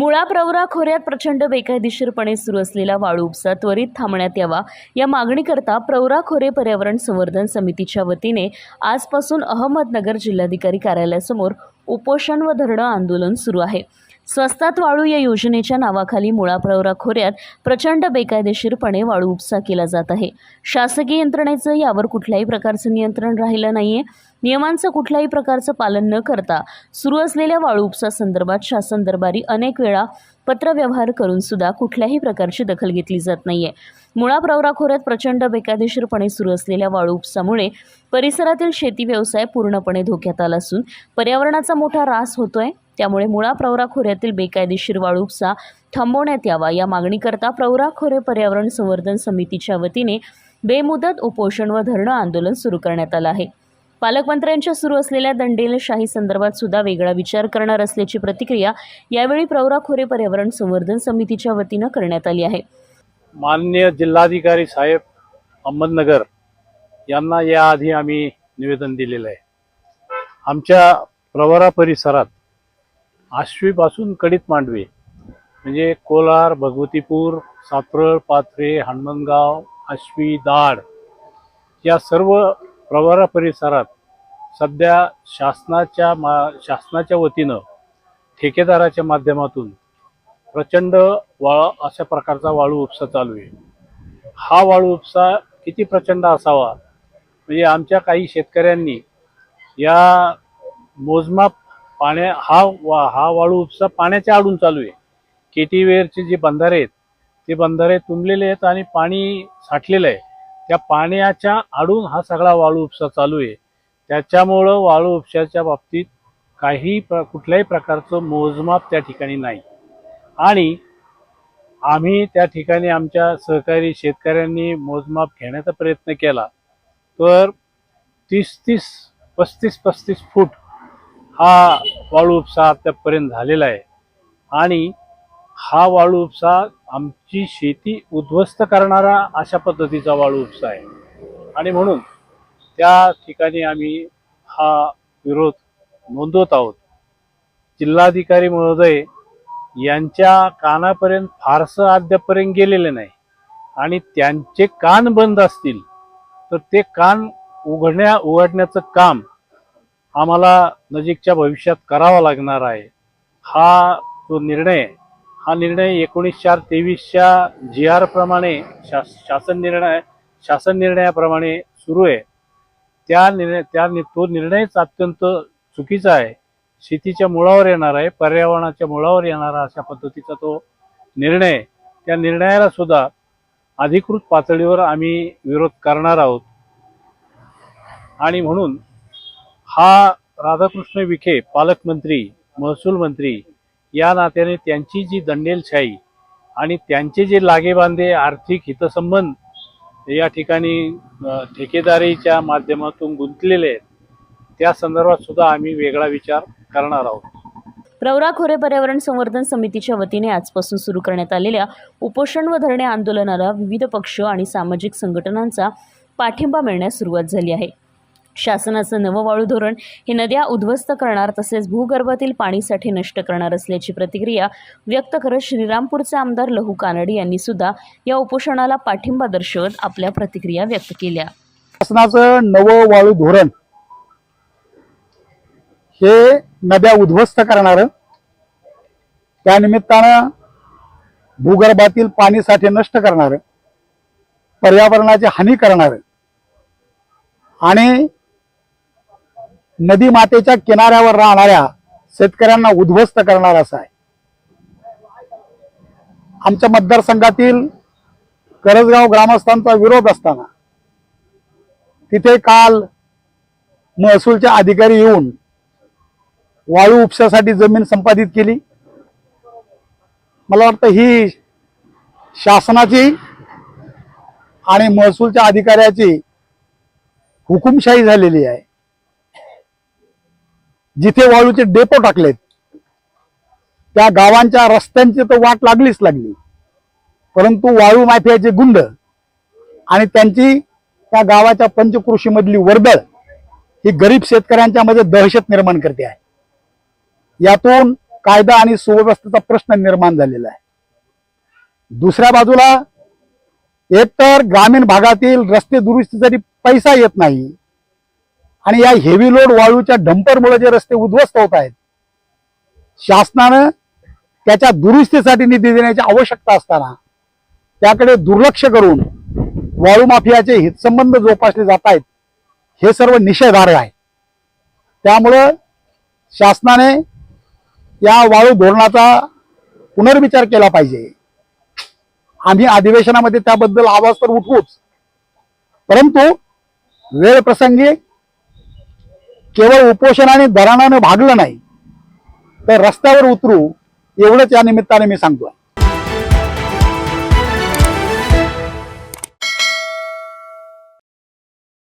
मुळा प्रवरा खोऱ्यात प्रचंड बेकायदेशीरपणे सुरू असलेला वाळू उपसा त्वरित थांबण्यात यावा या मागणीकरता प्रवरा खोरे पर्यावरण संवर्धन समितीच्या वतीने आजपासून अहमदनगर जिल्हाधिकारी कार्यालयासमोर उपोषण व धरणं आंदोलन सुरू आहे. स्वस्तात वाळू या योजनेच्या नावाखाली मुळा प्रवरा खोऱ्यात प्रचंड बेकायदेशीरपणे वाळू उपसा केला जात आहे. शासकीय यंत्रणेचं यावर कुठल्याही प्रकारचं नियंत्रण राहिलं नाहीये. नियमांचं कुठल्याही प्रकारचं पालन न करता सुरू असलेल्या वाळू उपसा संदर्भात शासन दरबारी अनेक वेळा पत्रव्यवहार करून सुद्धा कुठल्याही प्रकारची दखल घेतली जात नाहीये. मुळा प्रवरा खोऱ्यात प्रचंड बेकायदेशीरपणे सुरू असलेल्या वाळू उपसामुळे परिसरातील शेती व्यवसाय पूर्णपणे धोक्यात आला असून पर्यावरणाचा मोठा ऱ्हास होतोय. त्यामुळे मुळा प्रवरा खोऱ्यातील बेकायदेशीर वाळू उपसा थांबवण्यात यावा. या मागणीकरता प्रवरा खोरे पर्यावरण संवर्धन समितीच्या वतीने बेमुदत उपोषण व धरणं आंदोलन सुरू करण्यात आलं आहे. पालकमंत्र्यांच्या सुरू असलेल्या दंडेलशाही संदर्भात सुद्धा वेगळा विचार करणार असल्याची प्रतिक्रिया यावेळी प्रवरा खोरे पर्यावरण संवर्धन समितीच्या वतीनं करण्यात आली आहे. माननीय जिल्हाधिकारी साहेब अहमदनगर यांना याआधी आम्ही निवेदन दिलेलं आहे. आमच्या प्रवरा परिसरात आश्वीपासून कडीत मांडवे. म्हणजे कोलार भगवतीपूर सातरळ पाथरे हनुमनगाव आश्वी दाड या सर्व प्रवारा परिसरात सध्या शासनाच्या मा शासनाच्या वतीनं ठेकेदाराच्या माध्यमातून प्रचंड वाळा अशा प्रकारचा वाळू उपसा चालू आहे. हा वाळू उपसा किती प्रचंड असावा? म्हणजे आमच्या काही शेतकऱ्यांनी या मोजमाप पाण्या हा वा हा वाळू उपसा पाण्याच्या आडून चालू आहे. केटीवेरचे जे बंधारे आहेत ते बंधारे तुंबलेले आहेत आणि पाणी साठलेलं आहे. त्या पाण्याच्या आडून हा सगळा वाळू उपसा चालू आहे. त्याच्यामुळं वाळू उपशाच्या बाबतीत काही प्र कुठल्याही प्रकारचं मोजमाप त्या ठिकाणी नाही. आणि आम्ही त्या ठिकाणी आमच्या सहकारी शेतकऱ्यांनी मोजमाप घेण्याचा प्रयत्न केला. तर तीस तीस पस्तीस पस्तीस फूट हा वाळू उपसा आतापर्यंत झालेला आहे. आणि हा वाळू उपसा आमची शेती उद्ध्वस्त करणारा अशा पद्धतीचा वाळू उपसा आहे. आणि म्हणून त्या ठिकाणी आम्ही हा विरोध नोंदवत आहोत. जिल्हाधिकारी महोदय यांच्या कानापर्यंत फारसं अद्यापर्यंत गेलेलं नाही. आणि त्यांचे कान बंद असतील तर ते कान उघडण्या उघडण्याचं काम आम्हाला नजीकच्या भविष्यात करावा लागणार आहे. हा जो निर्णय हा निर्णय एकोणीस चार तेवीसच्या जी आर प्रमाणे शास शासन निर्णय शासन निर्णयाप्रमाणे सुरू आहे. त्या निर्णय त्या नि- तो निर्णयच अत्यंत चुकीचा आहे. शेतीच्या मुळावर येणार आहे पर्यावरणाच्या मुळावर येणारा अशा पद्धतीचा तो निर्णय त्या निर्णयाला सुद्धा अधिकृत पातळीवर आम्ही विरोध करणार आहोत. आणि म्हणून हा राधाकृष्ण विखे पालकमंत्री महसूल मंत्री या नात्याने त्यांची जी दंडेलशाही आणि त्यांचे जे लागेबांधे आर्थिक हितसंबंध या ठिकाणी ठेकेदारीच्या माध्यमातून गुंतलेले आहेत त्या संदर्भात सुद्धा आम्ही वेगळा विचार करणार आहोत. प्रवरा खोरे पर्यावरण संवर्धन समितीच्या वतीने आजपासून सुरू करण्यात आलेल्या उपोषण व धरणे आंदोलनाला विविध पक्ष आणि सामाजिक संघटनांचा पाठिंबा मिळण्यास सुरुवात झाली आहे. शासनाचं नवं वाळू धोरण हे नद्या उद्ध्वस्त करणार तसेच भूगर्भातील पाणीसाठे नष्ट करणार असल्याची प्रतिक्रिया व्यक्त करत श्रीरामपूरचे आमदार लहू कानडे यांनी सुद्धा या उपोषणाला पाठिंबा दर्शवत आपल्या प्रतिक्रिया व्यक्त केल्या. शासनाचं नवं वाळू धोरण हे नद्या उद्ध्वस्त करणार त्यानिमित्तानं भूगर्भातील पाणीसाठे नष्ट करणार पर्यावरणाची हानी करणार आणि नदी मातेच्या किनाऱ्यावर राहणाऱ्या शेतकऱ्यांना उद्ध्वस्त करणार असा आहे. आमच्या मतदारसंघातील करजगाव ग्रामस्थांचा विरोध असताना तिथे काल महसूलचे अधिकारी येऊन वाळू उपशासाठी जमीन संपादित केली. मला वाटतं ही शासनाची आणि महसूलच्या अधिकाऱ्याची हुकुमशाही झालेली आहे. जिथे वाळूचे डेपो टाकलेत त्या गावांच्या रस्त्यांची तर वाट लागलीच लागली. परंतु वाळू माफियाचे गुंड आणि त्यांची त्या गावाच्या पंचकृषीमधली वर्दळ ही गरीब शेतकऱ्यांच्या मध्ये दहशत निर्माण करते आहे. यातून कायदा आणि सुव्यवस्थेचा प्रश्न निर्माण झालेला आहे. दुसऱ्या बाजूला एकतर ग्रामीण भागातील रस्ते दुरुस्तीसाठी पैसा येत नाही आणि या हेवी लोड वाळूच्या डंपरमुळे जे रस्ते उद्ध्वस्त होत आहेत शासनानं त्याच्या दुरुस्तीसाठी निधी देण्याची आवश्यकता असताना त्याकडे दुर्लक्ष करून वाळू माफियाचे हितसंबंध जोपासले जात आहेत हे सर्व निषेधार्ह आहे. त्यामुळं शासनाने या वाळू धोरणाचा पुनर्विचार केला पाहिजे. आम्ही अधिवेशनामध्ये त्याबद्दल आवाज तर उठवूच. परंतु वेळ प्रसंगी केवळ उपोषणाने दराणानं भागलं नाही तर रस्त्यावर उतरू एवढंच या निमित्ताने मी सांगतोय.